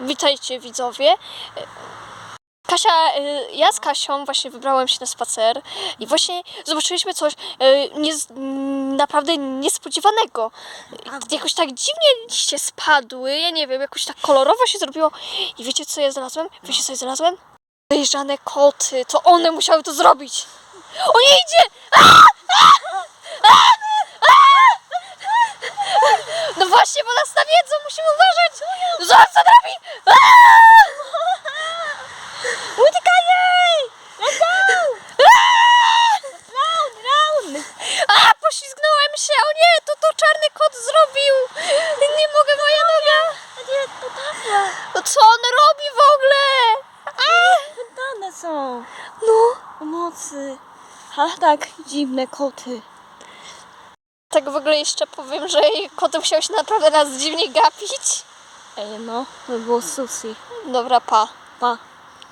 Witajcie widzowie. Kasia, y, ja z Kasią właśnie wybrałem się na spacer i właśnie zobaczyliśmy coś y, nie, naprawdę niespodziewanego. Jakoś tak dziwnie liście spadły, ja nie wiem, jakoś tak kolorowo się zrobiło. I wiecie co ja znalazłem? Wiecie co ja znalazłem? Wyjeżdżane koty, to one musiały to zrobić. O nie idzie! No bo nas nawiedzą, musimy uważać! Zobacz co robi! Uciekaj! A, poślizgnąłem się! O nie, to to czarny kot zrobił! Nie mogę, moja noga! Nie, to. No co on robi w ogóle? Wyddane są. No. Pomocy. A tak, dziwne koty. Tak w ogóle jeszcze powiem, że koty musiały się naprawdę nas dziwnie gapić. Ej, no, to było sushi. Dobra, pa. Pa.